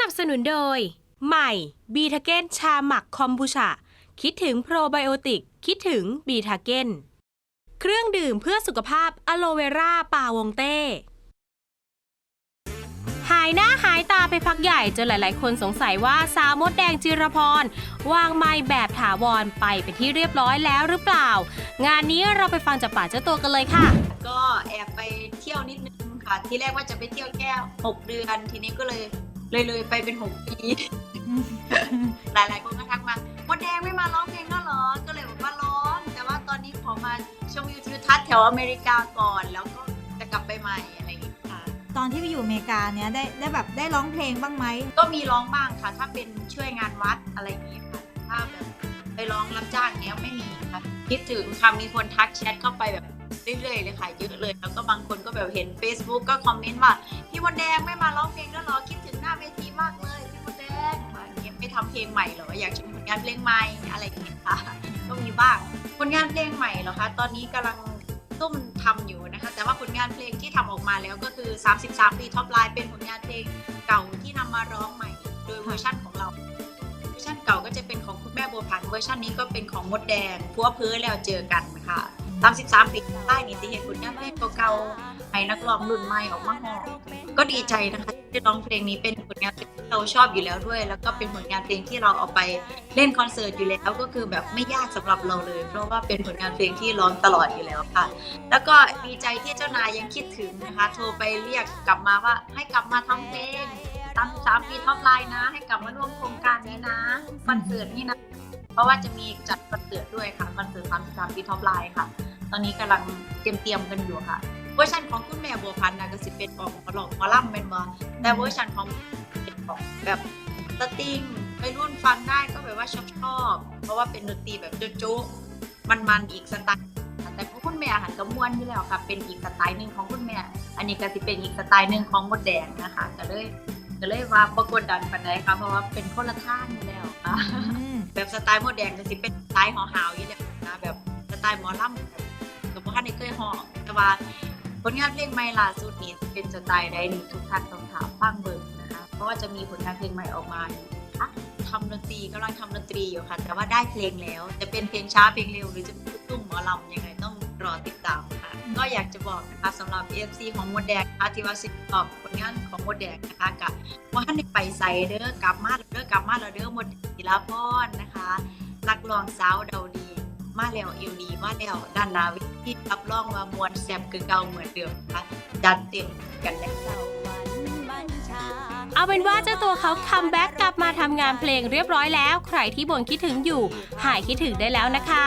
นับสนุนโดย ใหม่บีทาเกนชาหมักคอมบูชา คิดถึงโปรไบโอติก คิดถึงบีทาเกนเครื่องดื่มเพื่อสุขภาพอะโลเวราป่าวงเต้ หายหน้าหายตาไปพักใหญ่จนหลาย ๆ คนสงสัยว่าสาวมดแดงจิรพร วางไม้แบบถาวรไปเป็นที่เรียบร้อยแล้วหรือเปล่า งานนี้เราไปฟังจากปากเจ้าตัวกันเลยค่ะ ก็แอบไปเที่ยวนิดนึงค่ะ ที่แรกว่าจะไปเที่ยวแค่หกเดือน ทีนี้ก็เลย เลยเลยไปเป็นหกปี หลายๆคนก็ทักมามดแดงไม่มาร้องเพลงแล้วเหรอ ก็เลยบอกว่าร้อง แต่ว่าตอนนี้ขอมาชมวิวทิวทัศน์แถวอเมริกาก่อน แล้วก็จะกลับไปใหม่อะไรอย่างเงี้ยค่ะ ตอนที่ไปอยู่อเมริกาเนี้ยได้ได้แบบได้ร้องเพลงบ้างไหม ก็มีร้องบ้างค่ะ ถ้าเป็นช่วยงานวัดอะไรอย่างนี้ค่ะ ถ้าแบบไปร้องรับจ้างเนี้ยไม่มีค่ะ คิดถึงค่ะมีคนทักแชทเข้าไปแบบ เรื่อยๆเลยค่ะเยอะเลยแล้วก็บางคนก็แบบเห็น Facebook ก็คอมเมนต์ว่าพี่มดแดงไม่มาร้องเพลงแล้วหรอคิดถึงหน้าเวทีมากเลยพี่มดแดงอะไรอย่างเงี้ยไม่ทำเพลงใหม่หรออยากชมผลงานเพลงใหม่อะไรอย่างเงี้ยค่ะก็มีบ้างผลงานเพลงใหม่เหรอคะตอนนี้กำลังตุ้มทำอยู่นะคะแต่ว่าผลงานเพลงที่ทำออกมาแล้วก็คือ 33 ปีท็อปไลน์เป็นผลงานเพลงเก่าที่นำมาร้องใหม่ โดยเวอร์ชั่นของเราเวอร์ชันเก่าก็จะเป็นของคุณแม่บัวผันเวอร์ชันนี้ก็เป็นของมดแดงพัวเพื้อแล้วเจอกันค่ะ 33ปีใต้นี่สิเห็นผลงานเพลงเก่าๆให้นักร้องรุ่นใหม่ออกมาหองก็ดีใจนะคะที่ร้องเพลงนี้เป็นผลงานเพลงที่เราชอบอยู่แล้วด้วย แล้วก็เป็นผลงานเพลงที่เราเอาไปเล่นคอนเสิร์ตอยู่แล้วก็คือแบบไม่ยากสำหรับเราเลย เพราะว่าเป็นผลงานเพลงที่ร้องตลอดอยู่แล้วค่ะ แล้วก็ดีใจที่เจ้านายยังคิดถึงนะคะ โทรไปเรียกกลับมาว่าให้กลับมาทำเพลงตามสามปีท็อปไลน์นะ ให้กลับมาร่วมโครงการนี้นะคอนเสิร์ตนี่นะ ราะว่าจะมีจัดคอนเสิร์ตด้วยค่ะคอนเสิร์ตสามสามปีท็อปไลน์ค่ะ ตอนนี้กำลังเตรียมเตรียมๆกันอยู่ค่ะเวอร์ชันของคุณแม่บัวพันธ์นะก็สิเป็นออกมาหลอกมาล่ำเป็นมาแต่เวอร์ชันของเป็นของแบบสติงไปรุ่นฟังได้ก็แบบว่าชอบชอบเพราะว่าเป็นดนตรีแบบโจ๊กๆมันๆอีกสไตล์แต่ของคุณแม่หันกระมวนอยู่แล้วค่ะ เป็นอีกสไตล์หนึ่งของคุณแม่ อันนี้ก็สิเป็นอีกสไตล์หนึ่งของมดแดงนะคะก็เลย ก็เลยว่าประกดดันปันไดค่ะเพราะว่าเป็นคนละท่างอยู่แล้วค่ะแบบสไตล์มดแดงก็สิเป็นสไตล์หอหาวอยู่แล้วนะแบบสไตล์หมอลำแบบกับพ่อท่านได้เคยหอแต่ว่าผลงานเพลงใหม่ล่าสุดนี้เป็นสไตล์ใดนี่ทุกท่านต้องถามฟังเบิ่งนะคะ เพราะว่าจะมีผลงานเพลงใหม่ออกมาอยู่ค่ะทำดนตรีกำลังทำดนตรีอยู่ค่ะ แต่ว่าได้เพลงแล้ว จะเป็นเพลงช้าเพลงเร็วหรือจะเป็นลูกทุ่งหมอลำยังไงต้องรอติดตามค่ะ ก็อยากจะบอกนะคะสำหรับ AFC ของมดแดงนะคะที่ว่าสิตอบผลงานของมดแดงนะคะกับว่าท่านไปใส่เด้อกลับมาเด้อกลับมาแล้วเด้อมดศิลาพรนะคะนักร้องสาวเดาดี มาแล้วเอวดีมาแล้วด้านนาวิธีรับรองว่ามวลแซ่บคือเก่าเหมือนเดิมนะคะจัดเต็มกันแล้วเอาเป็นว่าเจ้าตัวเขาคัมแบ็กกลับมาทำงานเพลงเรียบร้อยแล้ว ใครที่บ่นคิดถึงอยู่ หายคิดถึงได้แล้วนะคะ